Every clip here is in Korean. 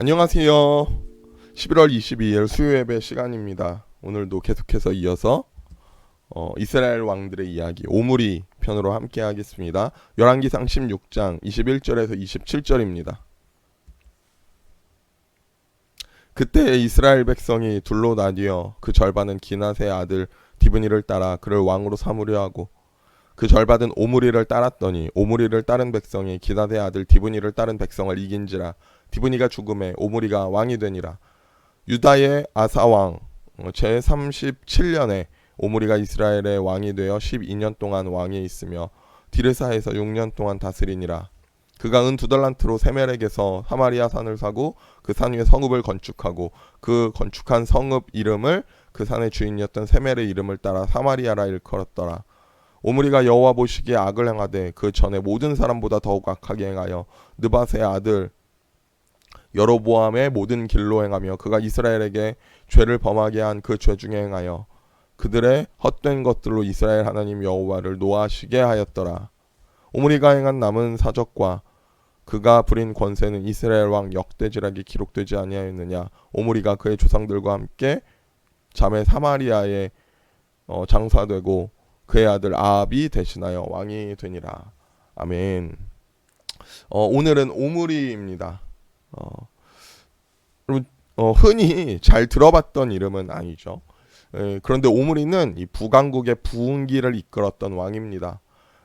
안녕하세요. 11월 22일 수요 예배 시간입니다. 오늘도 계속해서 이어서 어, 이스라엘 왕들의 이야기 오므리 편으로 함께 하겠습니다. 열왕기상 16장 21절에서 27절입니다. 그때 이스라엘 백성이 둘로 나뉘어 그 절반은 기나세의 아들 디브니를 따라 그를 왕으로 삼으려 하고 그 절반은 오므리를 따랐더니 오므리를 따른 백성이 기나세의 아들 디브니를 따른 백성을 이긴지라 디브니가 죽음에 오므리가 왕이 되니라. 유다의 아사 왕 제 37년에 오므리가 이스라엘의 왕이 되어 12년 동안 왕에 있으며 디르사에서 6년 동안 다스리니라. 그가 은 두 달란트로 세멜에게서 사마리아 산을 사고 그 산 위에 성읍을 건축하고 그 건축한 성읍 이름을 그 산의 주인이었던 세멜의 이름을 따라 사마리아라 일컬었더라. 오므리가 여호와 보시기에 악을 행하되 그 전에 모든 사람보다 더욱 악하게 행하여 느바스의 아들 여로보암의 모든 길로 행하며 그가 이스라엘에게 죄를 범하게 한 그 죄 중에 행하여 그들의 헛된 것들로 이스라엘 하나님 여호와를 노하시게 하였더라. 오므리가 행한 남은 사적과 그가 부린 권세는 이스라엘 왕 역대지락이 기록되지 아니하였느냐. 오므리가 그의 조상들과 함께 자매 사마리아에 어, 장사되고 그의 아들 아합이 대신하여 왕이 되니라. 아멘. 어, 오늘은 오므리입니다. 어, 여러분, 어, 흔히 잘 들어봤던 이름은 아니죠. 에, 그런데 오므리는 이 북왕국의 부흥기를 이끌었던 왕입니다.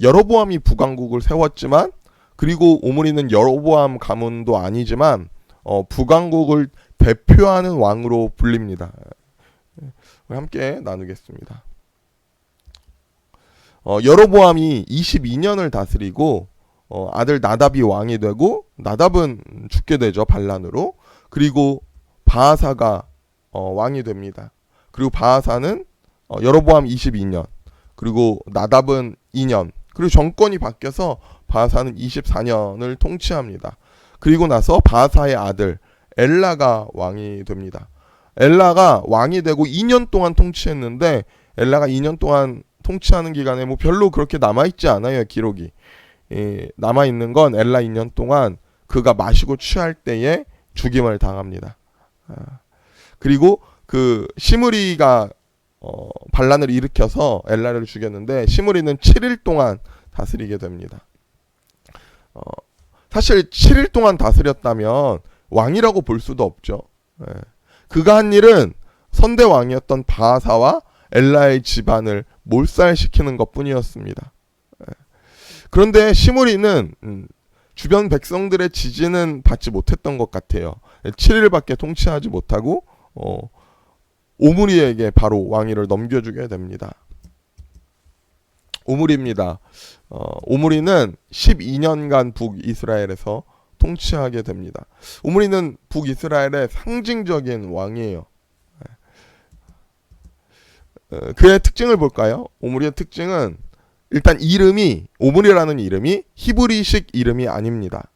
여로보암이 북왕국을 세웠지만 그리고 오므리는 여로보암 가문도 아니지만 어, 북왕국을 대표하는 왕으로 불립니다. 에, 함께 나누겠습니다. 어, 여로보암이 22년을 다스리고 어, 아들 나답이 왕이 되고 나답은 죽게 되죠 반란으로 그리고 바하사가 어, 왕이 됩니다. 그리고 바하사는 어, 여로보암 22년 그리고 나답은 2년 그리고 정권이 바뀌어서 바하사는 24년을 통치합니다. 그리고 나서 바하사의 아들 엘라가 왕이 됩니다. 엘라가 왕이 되고 2년 동안 통치했는데 엘라가 2년 동안 통치하는 기간에 뭐 별로 그렇게 남아 있지 않아요 기록이. 예, 남아 있는 건 엘라 2년 동안 그가 마시고 취할 때에 죽임을 당합니다. 아, 그리고 그 시므리가 어, 반란을 일으켜서 엘라를 죽였는데 시므리는 7일 동안 다스리게 됩니다. 어, 사실 7일 동안 다스렸다면 왕이라고 볼 수도 없죠. 예. 그가 한 일은 선대 왕이었던 바하사와 엘라의 집안을 몰살시키는 것뿐이었습니다. 예. 그런데 시므리는 음, 주변 백성들의 지지는 받지 못했던 것 같아요. 7일밖에 통치하지 못하고 어, 오므리에게 바로 왕위를 넘겨주게 됩니다. 오므리입니다. 어, 오므리는 12년간 북이스라엘에서 통치하게 됩니다. 오므리는 북이스라엘의 상징적인 왕이에요. 어, 그의 특징을 볼까요? 오므리의 특징은 일단 이름이 오므리라는 이름이 히브리식 이름이 아닙니다.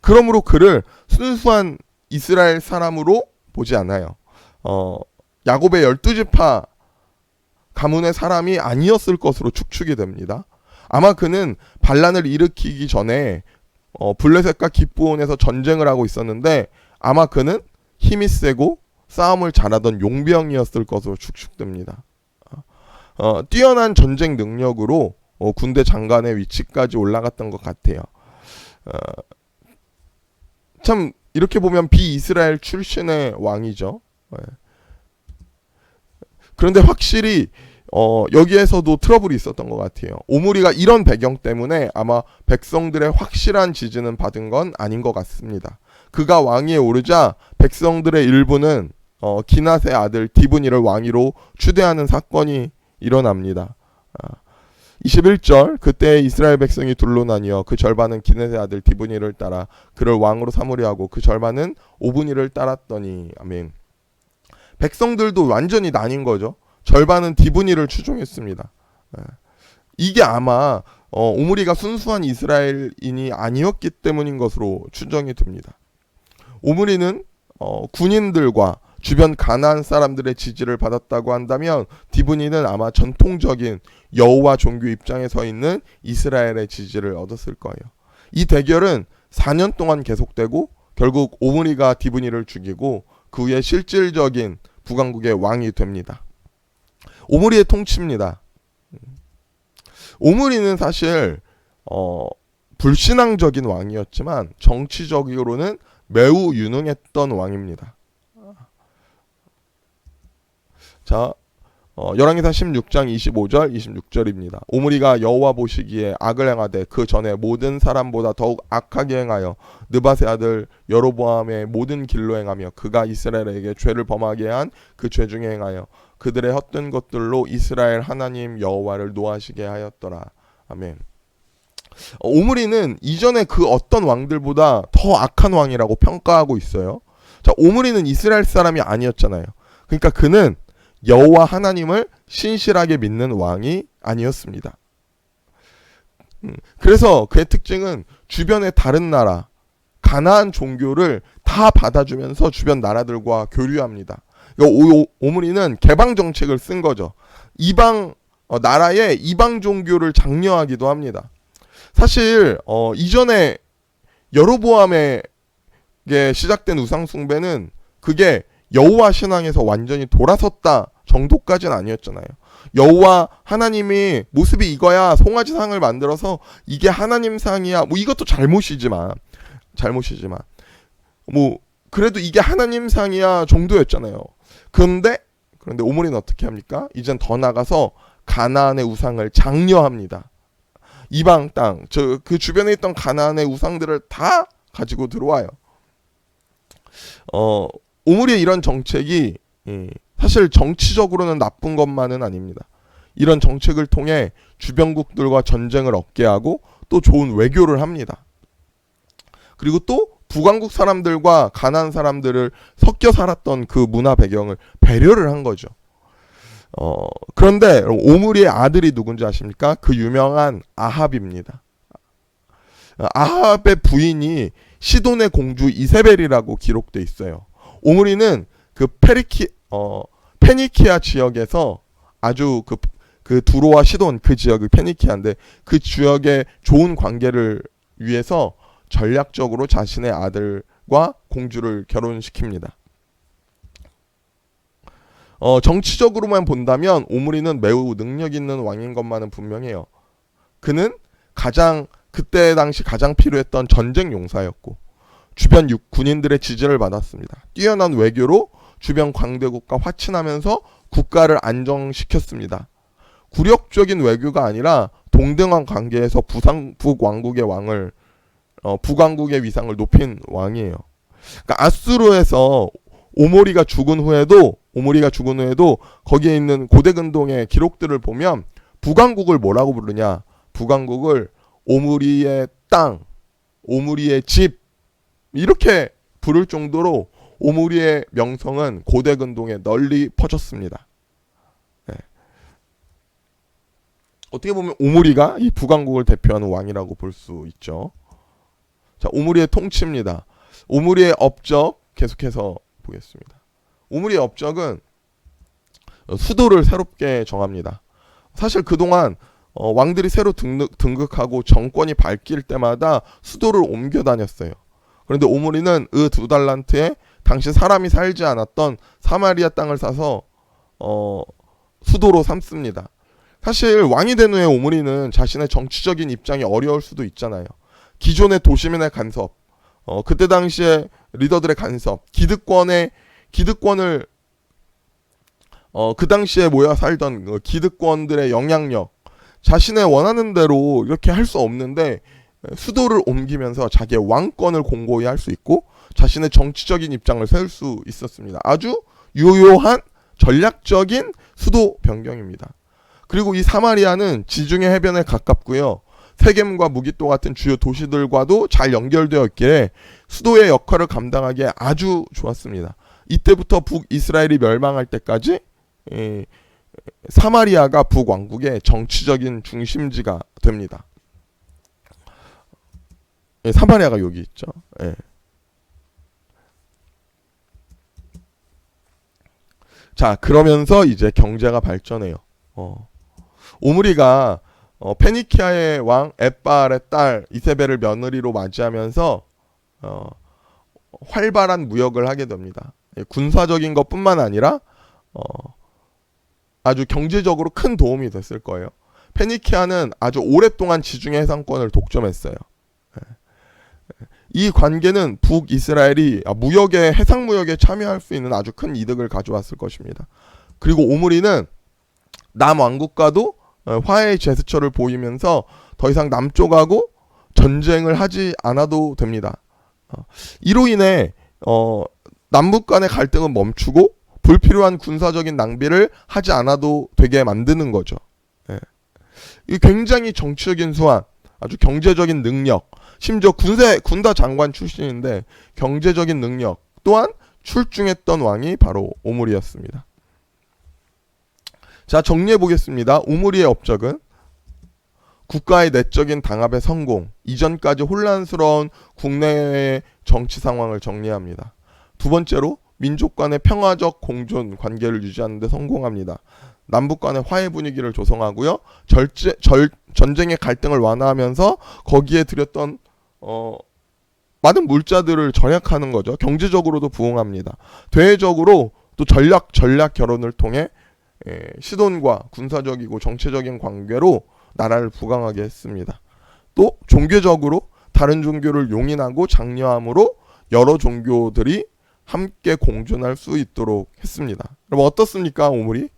그러므로 그를 순수한 이스라엘 사람으로 보지 않아요. 어, 야곱의 열두 지파 가문의 사람이 아니었을 것으로 축축이 됩니다. 아마 그는 반란을 일으키기 전에 어, 블레셋과 기브온에서 전쟁을 하고 있었는데 아마 그는 힘이 세고 싸움을 잘하던 용병이었을 것으로 축축됩니다. 어, 뛰어난 전쟁 능력으로 어, 군대 장관의 위치까지 올라갔던 것 같아요. 어, 참 이렇게 보면 비이스라엘 출신의 왕이죠. 예. 그런데 확실히 어, 여기에서도 트러블이 있었던 것 같아요. 오므리가 이런 배경 때문에 아마 백성들의 확실한 지지는 받은 건 아닌 것 같습니다. 그가 왕위에 오르자 백성들의 일부는 어, 기낫의 아들 디브니를 왕위로 추대하는 사건이 일어납니다. 아, 21절 그때 이스라엘 백성이 둘로 나뉘어 그 절반은 기넷의 아들 디브니를 따라 그를 왕으로 삼으려 하고 그 절반은 오브니를 따랐더니 아멘. 백성들도 완전히 나뉜 거죠. 절반은 디브니를 추종했습니다. 예. 이게 아마 어, 오므리가 순수한 이스라엘인이 아니었기 때문인 것으로 추정이 됩니다. 오므리는 어, 군인들과 주변 가나안 사람들의 지지를 받았다고 한다면 디브니는 아마 전통적인 여호와 종교 입장에 서 있는 이스라엘의 지지를 얻었을 거예요. 이 대결은 4년 동안 계속되고 결국 오므리가 디브니를 죽이고 그 후에 실질적인 북왕국의 왕이 됩니다. 오므리의 통치입니다. 오므리는 사실 어, 불신앙적인 왕이었지만 정치적으로는 매우 유능했던 왕입니다. 자, 어, 열왕기상 16장 25절 26절입니다. 오므리가 여호와 보시기에 악을 행하되 그 전에 모든 사람보다 더욱 악하게 행하여 느바세 아들 여로보암의 모든 길로 행하며 그가 이스라엘에게 죄를 범하게 한 그 죄 중에 행하여 그들의 헛된 것들로 이스라엘 하나님 여호와를 노하시게 하였더라. 아멘. 어, 오므리는 이전에 그 어떤 왕들보다 더 악한 왕이라고 평가하고 있어요. 자, 오므리는 이스라엘 사람이 아니었잖아요. 그러니까 그는 여호와 하나님을 신실하게 믿는 왕이 아니었습니다. 음, 그래서 그의 특징은 주변의 다른 나라, 가나안 종교를 다 받아주면서 주변 나라들과 교류합니다. 오, 오므리는 개방 정책을 쓴 거죠. 이방 어, 나라의 이방 종교를 장려하기도 합니다. 사실 어, 이전에 여로보암에 시작된 우상 숭배는 그게 여호와 신앙에서 완전히 돌아섰다 정도까지는 아니었잖아요. 여호와 하나님이 모습이 이거야 송아지 상을 만들어서 이게 하나님 상이야 뭐 이것도 잘못이지만 잘못이지만 뭐 그래도 이게 하나님 상이야 정도였잖아요. 그런데 그런데 오므리는 어떻게 합니까? 이젠 더 나가서 가나안의 우상을 장려합니다. 이방 땅, 저 그 주변에 있던 가나안의 우상들을 다 가지고 들어와요. 어, 오므리의 이런 정책이 예, 사실 정치적으로는 나쁜 것만은 아닙니다. 이런 정책을 통해 주변국들과 전쟁을 얻게 하고 또 좋은 외교를 합니다. 그리고 또 북왕국 사람들과 가난 사람들을 섞여 살았던 그 문화 배경을 배려를 한 거죠. 어, 그런데 오므리의 아들이 누군지 아십니까? 그 유명한 아합입니다. 아합의 부인이 시돈의 공주 이세벨이라고 기록돼 있어요. 오므리는 그 페리키 어 페니키아 지역에서 아주 그, 그 두로와 시돈 그 지역이 페니키아인데 그 지역의 좋은 관계를 위해서 전략적으로 자신의 아들과 공주를 결혼시킵니다. 어, 정치적으로만 본다면 오므리는 매우 능력 있는 왕인 것만은 분명해요. 그는 가장 그때 당시 가장 필요했던 전쟁 용사였고 주변 군인들의 지지를 받았습니다. 뛰어난 외교로 주변 광대국과 화친하면서 국가를 안정시켰습니다. 굴욕적인 외교가 아니라 동등한 관계에서 부상 북왕국의 왕을 어, 북왕국의 위상을 높인 왕이에요. 그러니까 아수르에서 오모리가 죽은 후에도 오모리가 죽은 후에도 거기에 있는 고대근동의 기록들을 보면 북왕국을 뭐라고 부르냐? 북왕국을 오므리의 땅, 오므리의 집 이렇게 부를 정도로 오므리의 명성은 고대 근동에 널리 퍼졌습니다. 네. 어떻게 보면 오므리가 이 북왕국을 대표하는 왕이라고 볼 수 있죠. 자, 오므리의 통치입니다. 오므리의 업적 계속해서 보겠습니다. 오므리의 업적은 수도를 새롭게 정합니다. 사실 그동안 어, 왕들이 새로 등극, 등극하고 정권이 바뀔 때마다 수도를 옮겨 다녔어요. 그런데 오므리는 그두 달란트에 당시 사람이 살지 않았던 사마리아 땅을 사서 어, 수도로 삼습니다. 사실 왕이 된 후에 오므리는 자신의 정치적인 입장이 어려울 수도 있잖아요. 기존의 도시민의 간섭, 어, 그때 당시에 리더들의 간섭, 기득권의 기득권을 어, 그 당시에 모여 살던 그 기득권들의 영향력, 자신의 원하는 대로 이렇게 할 수 없는데 수도를 옮기면서 자기의 왕권을 공고히 할 수 있고 자신의 정치적인 입장을 세울 수 있었습니다. 아주 유효한 전략적인 수도 변경입니다. 그리고 이 사마리아는 지중해 해변에 가깝고요. 세겜과 무기토 같은 주요 도시들과도 잘 연결되어 있기에 수도의 역할을 감당하기에 아주 좋았습니다. 이때부터 북이스라엘이 멸망할 때까지 예, 사마리아가 북왕국의 정치적인 중심지가 됩니다. 예, 사마리아가 여기 있죠. 예. 자, 그러면서 이제 경제가 발전해요. 어. 오므리가 어, 페니키아의 왕 에빨의 딸 이세벨을 며느리로 맞이하면서 어, 활발한 무역을 하게 됩니다. 예, 군사적인 것뿐만 아니라 어, 아주 경제적으로 큰 도움이 됐을 거예요. 페니키아는 아주 오랫동안 지중해 해상권을 독점했어요. 예. 이 관계는 북이스라엘이 아, 무역에 해상 무역에 참여할 수 있는 아주 큰 이득을 가져왔을 것입니다. 그리고 오므리는 남왕국과도 어, 화해의 제스처를 보이면서 더 이상 남쪽하고 전쟁을 하지 않아도 됩니다. 어, 이로 인해 어, 남북 간의 갈등은 멈추고 불필요한 군사적인 낭비를 하지 않아도 되게 만드는 거죠. 예. 이 굉장히 정치적인 수완, 아주 경제적인 능력, 심지어 군대 군다 장관 출신인데 경제적인 능력 또한 출중했던 왕이 바로 오므리였습니다. 자 정리해 보겠습니다. 오므리의 업적은 국가의 내적인 당합의 성공, 이전까지 혼란스러운 국내의 정치 상황을 정리합니다. 두 번째로 민족 간의 평화적 공존 관계를 유지하는 데 성공합니다. 남북 간의 화해 분위기를 조성하고요. 절제, 절, 전쟁의 갈등을 완화하면서 거기에 들였던 어, 많은 물자들을 절약하는 거죠. 경제적으로도 부흥합니다. 대외적으로 또 전략 전략 결혼을 통해 예, 시돈과 군사적이고 정치적인 관계로 나라를 부강하게 했습니다. 또 종교적으로 다른 종교를 용인하고 장려함으로 여러 종교들이 함께 공존할 수 있도록 했습니다. 여러분 어떻습니까, 오물이?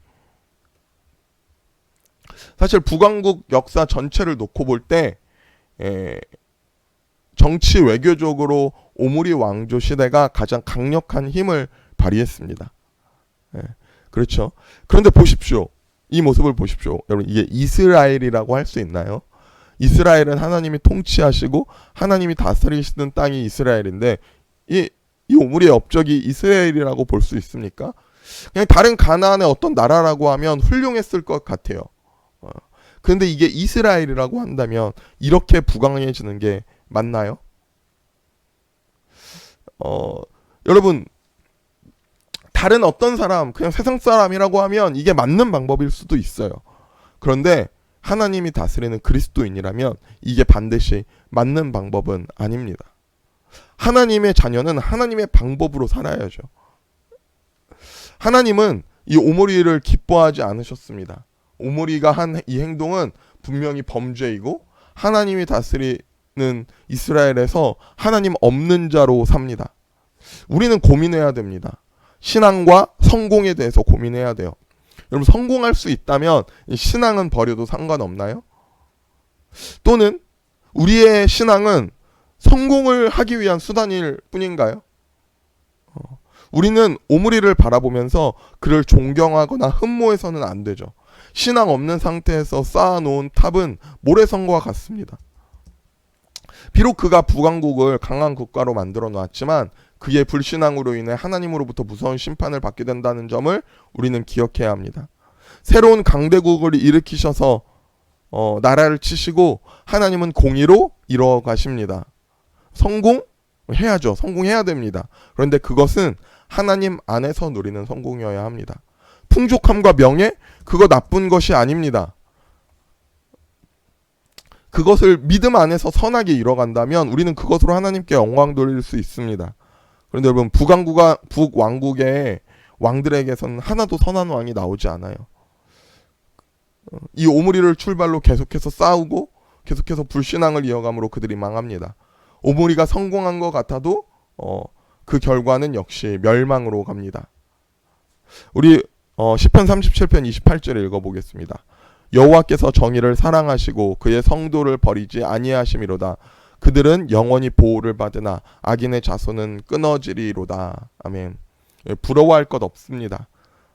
사실 북왕국 역사 전체를 놓고 볼때 예, 정치 외교적으로 오므리 왕조 시대가 가장 강력한 힘을 발휘했습니다. 예, 그렇죠. 그런데 보십시오. 이 모습을 보십시오. 여러분 이게 이스라엘이라고 할 수 있나요? 이스라엘은 하나님이 통치하시고 하나님이 다스리시는 땅이 이스라엘인데 이, 이 오므리의 업적이 이스라엘이라고 볼 수 있습니까? 그냥 다른 가나안의 어떤 나라라고 하면 훌륭했을 것 같아요. 어. 그런데 이게 이스라엘이라고 한다면 이렇게 부강해지는 게 맞나요? 어, 여러분 다른 어떤 사람, 그냥 세상 사람이라고 하면 이게 맞는 방법일 수도 있어요. 그런데 하나님이 다스리는 그리스도인이라면 이게 반드시 맞는 방법은 아닙니다. 하나님의 자녀는 하나님의 방법으로 살아야죠. 하나님은 이 오모리를 기뻐하지 않으셨습니다. 오모리가 한 이 행동은 분명히 범죄이고 하나님이 다스리는 이스라엘에서 하나님 없는 자로 삽니다. 우리는 고민해야 됩니다. 신앙과 성공에 대해서 고민해야 돼요. 여러분 성공할 수 있다면 신앙은 버려도 상관없나요? 또는 우리의 신앙은 성공을 하기 위한 수단일 뿐인가요? 어, 우리는 오므리를 바라보면서 그를 존경하거나 흠모해서는 안 되죠. 신앙 없는 상태에서 쌓아놓은 탑은 모래성과 같습니다. 비록 그가 북왕국을 강한 국가로 만들어 놨지만 그의 불신앙으로 인해 하나님으로부터 무서운 심판을 받게 된다는 점을 우리는 기억해야 합니다. 새로운 강대국을 일으키셔서 어, 나라를 치시고 하나님은 공의로 이루어 가십니다. 성공 해야죠. 성공해야 됩니다. 그런데 그것은 하나님 안에서 누리는 성공이어야 합니다. 풍족함과 명예 그거 나쁜 것이 아닙니다. 그것을 믿음 안에서 선하게 이뤄간다면 우리는 그것으로 하나님께 영광 돌릴 수 있습니다. 그런데 여러분 북왕국가 북왕국의 왕들에게서는 하나도 선한 왕이 나오지 않아요. 어, 이 오므리를 출발로 계속해서 싸우고 계속해서 불신앙을 이어감으로 그들이 망합니다. 오므리가 성공한 것 같아도 어, 그 결과는 역시 멸망으로 갑니다. 우리 어, 10편 37편 28절을 읽어보겠습니다. 여호와께서 정의를 사랑하시고 그의 성도를 버리지 아니하심이로다. 그들은 영원히 보호를 받으나 악인의 자손은 끊어지리로다. 아멘. 예, 부러워할 것 없습니다.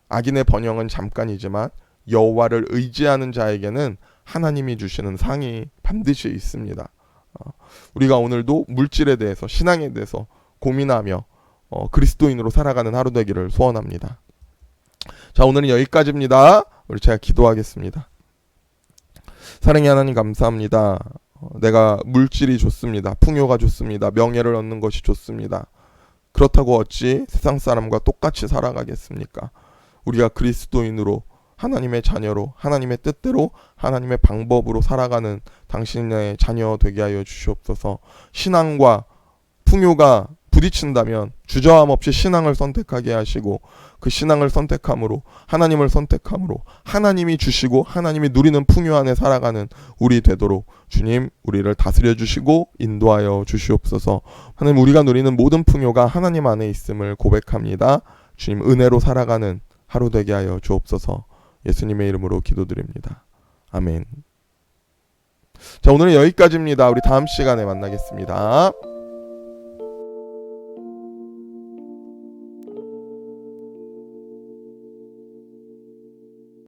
악인의 번영은 잠깐이지만 여호와를 의지하는 자에게는 하나님이 주시는 상이 반드시 있습니다. 어, 우리가 오늘도 물질에 대해서 신앙에 대해서 고민하며 어, 그리스도인으로 살아가는 하루 되기를 소원합니다. 자 오늘은 여기까지입니다. 우리 제가 기도하겠습니다. 사랑의 하나님 감사합니다. 어, 내가 물질이 좋습니다. 풍요가 좋습니다. 명예를 얻는 것이 좋습니다. 그렇다고 어찌 세상 사람과 똑같이 살아가겠습니까? 우리가 그리스도인으로 하나님의 자녀로 하나님의 뜻대로 하나님의 방법으로 살아가는 당신의 자녀 되게 하여 주시옵소서. 신앙과 풍요가 부딪힌다면 주저함 없이 신앙을 선택하게 하시고 그 신앙을 선택함으로 하나님을 선택함으로 하나님이 주시고 하나님이 누리는 풍요 안에 살아가는 우리 되도록 주님 우리를 다스려 주시고 인도하여 주시옵소서. 하나님 우리가 누리는 모든 풍요가 하나님 안에 있음을 고백합니다. 주님 은혜로 살아가는 하루 되게 하여 주옵소서. 예수님의 이름으로 기도드립니다. 아멘. 자, 오늘은 여기까지입니다. 우리 다음 시간에 만나겠습니다.